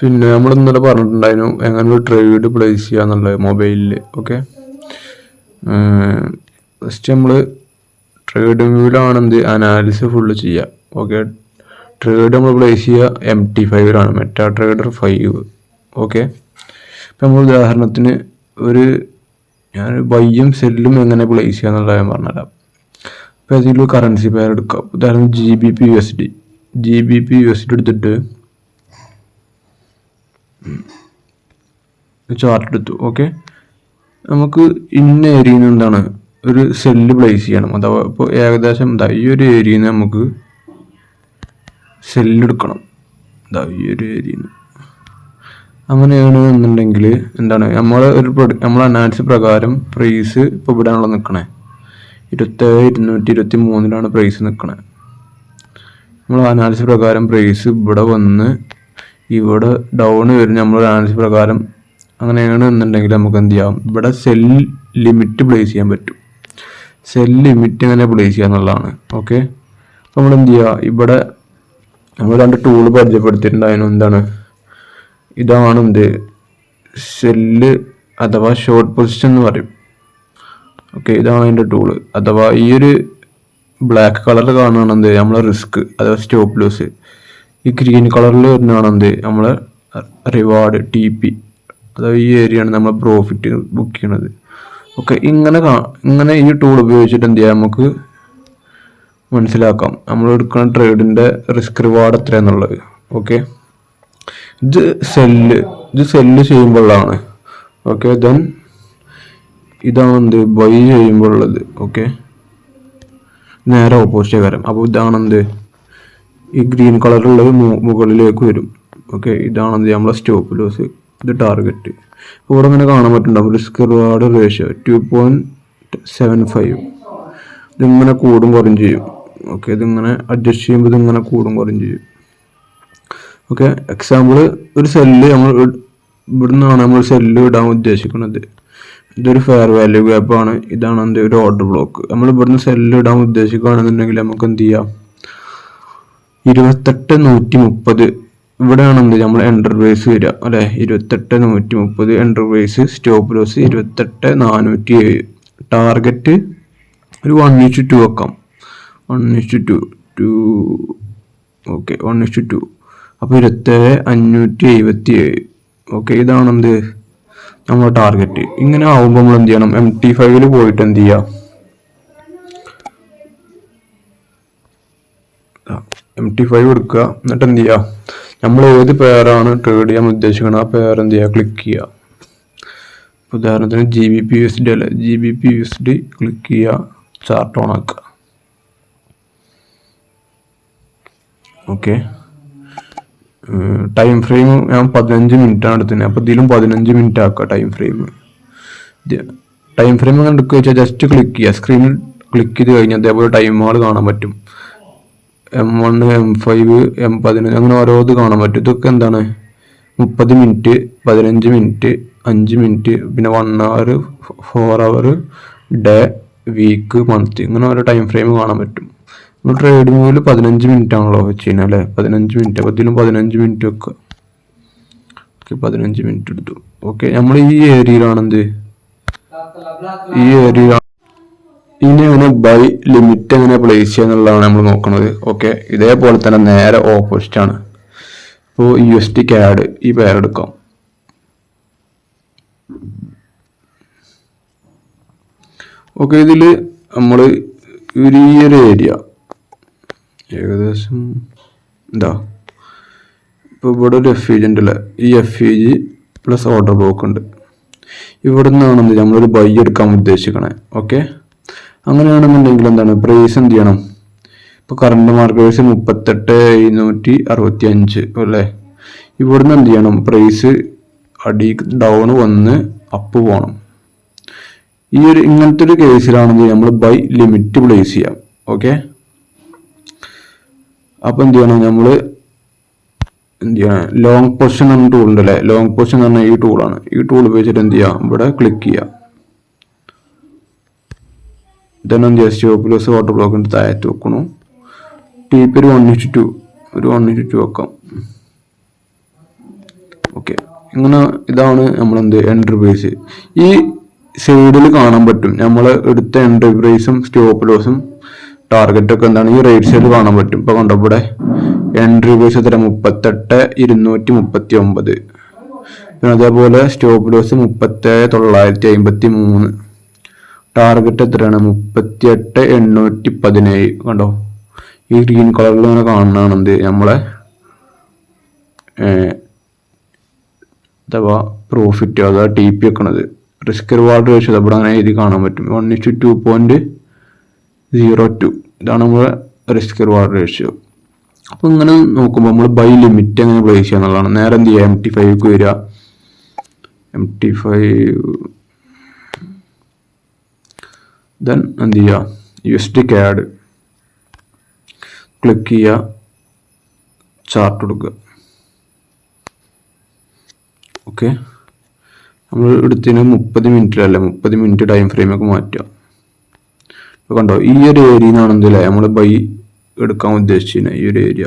പിന്നെ നമ്മൾ ഇന്നലെ പറഞ്ഞിട്ടുണ്ടായിരുന്നു എങ്ങനെ ഒരു ട്രേഡ് പ്ലേസ് ചെയ്യുക എന്നുള്ളത് മൊബൈലിൽ ഓക്കെ ഫസ്റ്റ് നമ്മൾ ട്രേഡ് വ്യൂവിലാണ് എന്ത്? അനാലിസിസ് ഫുള്ള് ചെയ്യുക ഓക്കെ ട്രേഡ് നമ്മൾ പ്ലേസ് ചെയ്യുക എം ടി ഫൈവിലാണ് മെറ്റാ ട്രേഡർ ഫൈവ് ഓക്കെ ഇപ്പം നമ്മൾ ഉദാഹരണത്തിന് ഒരു ഞാൻ ബയ്യും സെല്ലും എങ്ങനെ പ്ലേസ് ചെയ്യുക എന്നുള്ളത് ഞാൻ പറഞ്ഞുതരാം. അപ്പോൾ ഏതെങ്കിലും കറൻസി പെയർ എടുക്കാം. ഉദാഹരണം G B P U S D G B P U S D എടുത്തിട്ട് ചാർട്ട് എടുത്തു ഓക്കെ നമുക്ക് ഇന്ന ഏരിയയിൽ നിന്ന് എന്താണ്? ഒരു സെല്ല് പ്ലേസ് ചെയ്യണം. അഥവാ ഇപ്പോൾ ഏകദേശം എന്താ ഈ ഒരു ഏരിയയിൽ നിന്ന് നമുക്ക് സെല്ല് എടുക്കണം. എന്താ ഈ ഒരു ഏരിയയിൽ നിന്ന് അങ്ങനെയാണ് എന്നുണ്ടെങ്കിൽ എന്താണ്? നമ്മൾ ഒരു പ്രൊഡക്റ്റ് നമ്മൾ അനാലിസിസ് പ്രകാരം പ്രൈസ് ഇപ്പോൾ ഇവിടെയാണല്ലോ നിൽക്കണേ ഇരുപത്തേഴ് ഇരുന്നൂറ്റി ഇരുപത്തി മൂന്നിലാണ് പ്രൈസ് നിൽക്കണേ നമ്മൾ അനാലിസിസ് പ്രകാരം പ്രൈസ് ഇവിടെ വന്ന് ഇവിടെ ഡൗൺ വരും നമ്മൾ അനാലിസിസ് പ്രകാരം അങ്ങനെയാണ് എന്നുണ്ടെങ്കിൽ നമുക്ക് എന്ത് ചെയ്യാം? ഇവിടെ സെൽ ലിമിറ്റ് പ്ലേസ് ചെയ്യാൻ പറ്റും. സെൽ ലിമിറ്റ് എങ്ങനെ പ്ലേസ് ചെയ്യുക എന്നുള്ളതാണ്. ഓക്കെ അപ്പോൾ നമ്മൾ എന്ത് ചെയ്യുക ഇവിടെ നമ്മൾ രണ്ട് ടൂൾ പരിചയപ്പെടുത്തിയിട്ടുണ്ടായിരുന്നു എന്താണ്? ഇതാണ് എന്ത്? സെല്ല് അഥവാ ഷോർട്ട് പൊസിഷൻ എന്ന് പറയും. ഓക്കെ ഇതാണ് അതിന്റെ ടൂൾ അഥവാ ഈ ഒരു ബ്ലാക്ക് കളറിൽ കാണുകയാണെന്ത് നമ്മളെ റിസ്ക് അഥവാ സ്റ്റോപ്പ് ലോസ് ഈ ഗ്രീൻ കളറിൽ വരുന്നതാണ് എന്ത്? നമ്മൾ റിവാർഡ് ടി പി അതായത് ഈ ഏരിയയാണ് നമ്മൾ പ്രോഫിറ്റ് ബുക്ക് ചെയ്യണത്. ഓക്കെ ഇങ്ങനെ ഇങ്ങനെ ഈ ടൂൾ ഉപയോഗിച്ചിട്ട് എന്ത് ചെയ്യാം? നമുക്ക് മനസ്സിലാക്കാം. നമ്മൾ എടുക്കുന്ന ട്രേഡിന്റെ റിസ്ക് റിവാർഡ് എത്രയാണെന്നുള്ളത് ഓക്കെ? ഇത് സെല്ല് ഇത് സെല്ല് ചെയ്യുമ്പോഴാണ്. ഓക്കെ ദെൻ ഇതാണ് എന്ത്? ബൈ ചെയ്യുമ്പോഴുള്ളത്. ഓക്കെ? നേരെ ഓപ്പോസിറ്റ് വരാം. അപ്പോൾ ഇതാണ് എന്ത്? ഈ ഗ്രീൻ കളറുള്ളത് മുകളിലേക്ക് വരും. ഓക്കെ ഇതാണ് നമ്മളെ സ്റ്റോപ്പ് ലോസ്. ഇത് ടാർഗറ്റ്. ഇവിടെ അങ്ങനെ കാണാൻ പറ്റുന്നുണ്ടാവും risk reward ratio. Two point seven five. ഇതിങ്ങനെ കൂടും കുറയും ചെയ്യും. ഓക്കെ ഇതിങ്ങനെ അഡ്ജസ്റ്റ് ചെയ്യുമ്പോൾ ഇതിങ്ങനെ കൂടും കുറയും ചെയ്യും. ഓക്കെ എക്സാമ്പിൾ ഒരു സെല്ല് നമ്മൾ ഇവിടുന്നാണ് നമ്മൾ സെല്ല് ഇടാൻ ഉദ്ദേശിക്കുന്നത്. ഇതൊരു ഫെയർ വാല്യൂ ഗ്യാപ്പാണ് ഇതാണ് എന്ത്? ഒരു ഓർഡർ ബ്ലോക്ക് നമ്മൾ ഇവിടുന്ന് സെല്ല് ഇടാൻ ഉദ്ദേശിക്കുകയാണെന്നുണ്ടെങ്കിൽ നമുക്ക് എന്ത് ചെയ്യാം? ഇരുപത്തെട്ട് നൂറ്റി മുപ്പത് ഇവിടെയാണ് എന്ത് നമ്മൾ എന്റർപ്രൈസ് വരിക അല്ലെ? ഇരുപത്തെട്ട് നൂറ്റി മുപ്പത് എന്റർപ്രൈസ് സ്റ്റോപ്പ് ലോസ് ഇരുപത്തെട്ട് നാനൂറ്റി ഏഴ് ടാർഗറ്റ് ഒരു വൺ ഇഷ്യു ടു വെക്കാം. One is to two two okay one is to two അപ്പോൾ ഇരുപത്തേഴ് അഞ്ഞൂറ്റി എഴുപത്തി ഏഴ് ഓക്കെ ഇതാണ് എന്ത് നമ്മുടെ ടാർഗറ്റ് ഇങ്ങനെ ആവുമ്പോൾ നമ്മൾ എന്ത് ചെയ്യണം എം ടി ഫൈവിൽ പോയിട്ട് എന്ത് ചെയ്യുക എം ടി ഫൈവ് എടുക്കുക എന്നിട്ട് എന്ത് ചെയ്യുക നമ്മൾ ഏത് പേരാണ് ട്രേഡ് ചെയ്യാൻ ഉദ്ദേശിക്കുന്നത് ആ പേർ എന്ത് ചെയ്യുക. ക്ലിക്ക് ചെയ്യുക ഉദാഹരണത്തിന് G B P U S D അല്ലേ? G B P U S D click ചെയ്യുക. ചാർട്ട് ഓൺ ആക്കുക. ഓക്കെ ടൈം ഫ്രെയിം ഞാൻ പതിനഞ്ച് മിനിറ്റ് ആണ് എടുത്തത് അപ്പോൾ ഇതിലും പതിനഞ്ച് മിനിറ്റ് ആക്കുക ടൈം ഫ്രെയിം ടൈം ഫ്രെയിം എടുക്കുക വെച്ചാൽ ജസ്റ്റ് ക്ലിക്ക് ചെയ്യുക. സ്ക്രീനിൽ ക്ലിക്ക് ചെയ്ത് കഴിഞ്ഞാൽ അതേപോലെ ടൈമുകൾ കാണാൻ പറ്റും. M one M five M പതിനഞ്ച് അങ്ങനെ ഓരോ ഇത് കാണാൻ പറ്റും. ഇതൊക്കെ എന്താണ്? മുപ്പത് മിനിറ്റ് പതിനഞ്ച് മിനിറ്റ് അഞ്ച് മിനിറ്റ് പിന്നെ one hour four hour day week month ഇങ്ങനെ ഓരോ ടൈം ഫ്രെയിം കാണാൻ പറ്റും. നമ്മൾ ട്രേഡിങ്ങിൽ പതിനഞ്ച് മിനിറ്റ് ആണല്ലോ വെച്ച് കഴിഞ്ഞാൽ അല്ലേ? പതിനഞ്ച് മിനിറ്റ് അപ്പോൾ ഇതിലും പതിനഞ്ച് മിനിറ്റ് ഒക്കെ ഓക്കെ പതിനഞ്ച് മിനിറ്റ് എടുത്തു. ഓക്കെ നമ്മൾ ഈ ഏരിയയിലാണെന്ത് ഈ ഏരിയ ഇനി അങ്ങനെ ബൈ ലിമിറ്റ് എങ്ങനെ പ്ലേസ് ചെയ്യുക എന്നുള്ളതാണ് നമ്മൾ നോക്കുന്നത് ഓക്കെ ഇതേപോലെ തന്നെ നേരെ ഓപ്പോസിറ്റ് ആണ്. ഇപ്പോൾ യു എസ് ടി ക്യാഡ് ഈ പേരെടുക്കാം ഓക്കെ ഇതിൽ നമ്മൾ ഒരു ഒരു ഏരിയ ഏകദേശം എന്താ ഇപ്പോൾ ഇവിടെ ഒരു എഫ് ഇ ജി ഉണ്ടല്ലേ? ഈ F E G plus order block ഉണ്ട്. ഇവിടെ നിന്നാണ് നമ്മളൊരു ബൈ എടുക്കാൻ ഉദ്ദേശിക്കണേ. ഓക്കെ അങ്ങനെയാണെന്നുണ്ടെങ്കിൽ എന്താണ്? പ്രൈസ് എന്ത് ചെയ്യണം? ഇപ്പോൾ കറണ്ട് മാർക്കറ്റ് പ്രൈസ് മുപ്പത്തെട്ട് എഴുന്നൂറ്റി അറുപത്തി അഞ്ച് അല്ലേ? ഇവിടുന്ന് എന്ത് ചെയ്യണം? പ്രൈസ് അടി ഡൗൺ വന്ന് അപ്പ് പോകണം ഈ ഒരു ഇങ്ങനത്തെ ഒരു കേസിലാണെങ്കിൽ നമ്മൾ ബൈ ലിമിറ്റ് പ്ലേസ് ചെയ്യാം. ഓക്കെ അപ്പൊ എന്ത് ചെയ്യണം? നമ്മൾ എന്ത് ചെയ്യണം? ലോങ് പൊസിഷൻ എന്ന ഉണ്ട് അല്ലേ ലോങ് പൊസിഷൻ എന്ന് പറഞ്ഞാൽ ഈ ടൂളാണ് ഈ ടൂൾ ഉപയോഗിച്ചിട്ട് എന്ത് ചെയ്യാം? ഇവിടെ ക്ലിക്ക് ചെയ്യാം. ഇതന്നെ ജസ്റ്റ് സ്റ്റോപ്പ് ലോസ് വാട്ടർ ബ്ലോക്കിന്റെ താഴത്ത് വെക്കണു. ടി പി ഒരു വൺ ഇന്റു ടു ഒരു വൺ ഇന്റു ടു വെക്കാം. ഓക്കെ ഇങ്ങനെ ഇതാണ് നമ്മളെന്ത് എൻട്രി പ്രൈസ് ഈ സൈഡിൽ കാണാൻ പറ്റും. നമ്മൾ എടുത്ത എന്റർപ്രൈസും പ്രൈസും സ്റ്റോപ്പ് ലോസും ടാർഗറ്റ് ഒക്കെ എന്താണ്? ഈ റൈറ്റ് സൈഡിൽ കാണാൻ പറ്റും. ഇപ്പോൾ കണ്ടോ ഇവിടെ? എൻട്രി പ്രൈസ് എത്ര? മുപ്പത്തെട്ട് ഇരുന്നൂറ്റി മുപ്പത്തി ഒമ്പത് പിന്നെ അതേപോലെ സ്റ്റോപ്പ് ലോസ് മുപ്പത്തേഴ് തൊള്ളായിരത്തി അമ്പത്തി മൂന്ന് ടാർഗറ്റ് എത്രയാണ്? മുപ്പത്തിയെട്ട് എണ്ണൂറ്റി പതിനേഴ് കണ്ടോ? ഈ ഗ്രീൻ കളറിൽ ഇങ്ങനെ കാണുന്നതാണ് എന്ത്? നമ്മളെ അഥവാ പ്രോഫിറ്റ് അഥവാ ടി പി വെക്കണത്. റിസ്ക് റിവാർഡ് റേഷ്യോ അവിടെ അങ്ങനെ എഴുതി കാണാൻ പറ്റും. One is to two point zero two ഇതാണ് നമ്മുടെ റിസ്ക് റിവാർഡ് റേഷ്യോ അപ്പോൾ ഇങ്ങനെ നോക്കുമ്പോൾ നമ്മൾ ബൈ ലിമിറ്റ് എങ്ങനെ പ്ലേസ് ചെയ്യുക എന്നുള്ളതാണ് നേരെ എന്ത് ചെയ്യുക എം ടി ഫൈവ്ക്ക് വരിക. എം ടി ഫൈവ് ദെൻ എന്ത് ചെയ്യുക? U S D CAD click ചെയ്യുക. ചാർട്ട് കൊടുക്കുക ഓക്കെ നമ്മൾ എടുത്തതിന് മുപ്പത് മിനിറ്റിലല്ല മുപ്പത് മിനിറ്റ് ടൈം ഫ്രെയിമൊക്കെ മാറ്റുക. ഇപ്പോൾ കണ്ടോ? ഈ ഒരു ഏരിയയിൽ നിന്നാണ് എന്തല്ലേ നമ്മൾ ബൈ എടുക്കാൻ ഉദ്ദേശിച്ചത് ഈ ഒരു ഏരിയ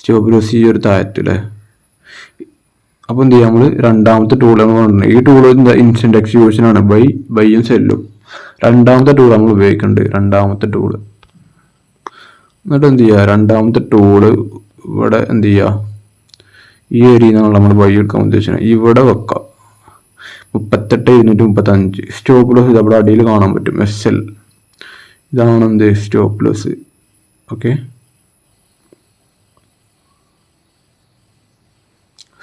സ്റ്റോപ്പ് ലോസ് ഈ ഒരു താഴത്തില്ലേ അപ്പോൾ എന്ത് ചെയ്യുക? നമ്മൾ രണ്ടാമത്തെ ടൂളാണ് കൊണ്ടുവരുന്നത്. ഈ ടൂൾ എന്താ ഇൻസ്റ്റന്റ് എക്സിക്യൂഷനാണ് ബൈ ബൈയും സെല്ലും രണ്ടാമത്തെ ടൂൾ നമ്മൾ ഉപയോഗിക്കുന്നുണ്ട് രണ്ടാമത്തെ ടൂൾ എന്നിട്ട് എന്ത് ചെയ്യുക രണ്ടാമത്തെ ടൂൾ ഇവിടെ എന്ത് ചെയ്യുക ഈ ഏരിയയിൽ നമ്മൾ വഴി എടുക്കാൻ ഉദ്ദേശിക്കുന്നത് ഇവിടെ വെക്കാം. മുപ്പത്തെട്ട് ഇരുന്നൂറ്റി മുപ്പത്തഞ്ച്. സ്റ്റോപ്പ് ലോസ് ഇത് അവിടെ അടിയിൽ കാണാൻ പറ്റും. എസ് എൽ ഇതാണ് എന്ത്? Stop loss okay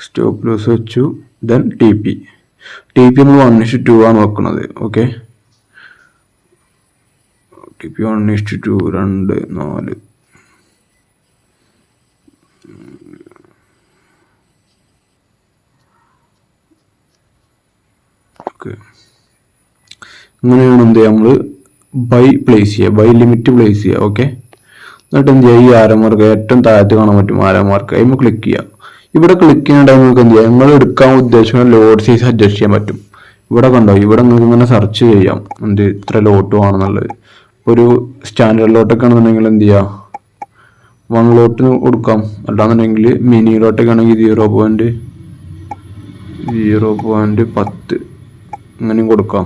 stop loss വെച്ചു. Then T P T P നമ്മൾ വൺ ഇഷ്യൂ ടു ആണ് വെക്കുന്നത് okay T P one is to two രണ്ട് നാല്. ഇങ്ങനെയാണ് എന്ത് ചെയ്യുക നമ്മൾ ബൈ പ്ലേസ് ചെയ്യുക ബൈ ലിമിറ്റ് പ്ലേസ് ചെയ്യുക ഓക്കെ? എന്നിട്ട് എന്ത് ചെയ്യുക ഈ ആരമാർക്ക് ഏറ്റവും താഴത്ത് കാണാൻ പറ്റും ആരമാർക്ക് അതിന് ക്ലിക്ക് ചെയ്യുക ഇവിടെ ക്ലിക്ക് ചെയ്യുന്ന ടൈം നിങ്ങൾക്ക് എന്ത് ചെയ്യാം നിങ്ങൾ എടുക്കാൻ ഉദ്ദേശിക്കുന്ന ലോഡ് സൈസ് അഡ്ജസ്റ്റ് ചെയ്യാൻ പറ്റും. ഇവിടെ കണ്ടോ ഇവിടെ നിങ്ങൾക്ക് ഇങ്ങനെ സെർച്ച് ചെയ്യാം എന്ത് ഇത്ര ലോട്ട് വേണമെന്നുള്ളത് ഒരു സ്റ്റാൻഡേർഡ് ലോട്ടൊക്കെ ആണെന്നുണ്ടെങ്കിൽ എന്ത് ചെയ്യുക വൺ ലോട്ട് കൊടുക്കാം. അല്ലാന്നുണ്ടെങ്കിൽ മിനി ലോട്ടൊക്കെ ആണെങ്കിൽ സീറോ പോയിന്റ് സീറോ പോയിന്റ് പത്ത് അങ്ങനെയും കൊടുക്കാം.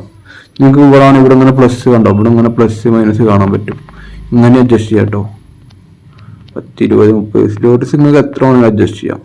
നിങ്ങൾക്ക് ഇവിടെ ആണ് ഇവിടെ ഇങ്ങനെ പ്ലസ് കണ്ടോ? ഇവിടെ ഇങ്ങനെ പ്ലസ് മൈനസ് കാണാൻ പറ്റും. ഇങ്ങനെ അഡ്ജസ്റ്റ് ചെയ്യാം കേട്ടോ പത്ത് ഇരുപത് മുപ്പത്. സ്ലോട്ട്സ് നിങ്ങൾക്ക് എത്ര വേണമെങ്കിലും അഡ്ജസ്റ്റ് ചെയ്യാം.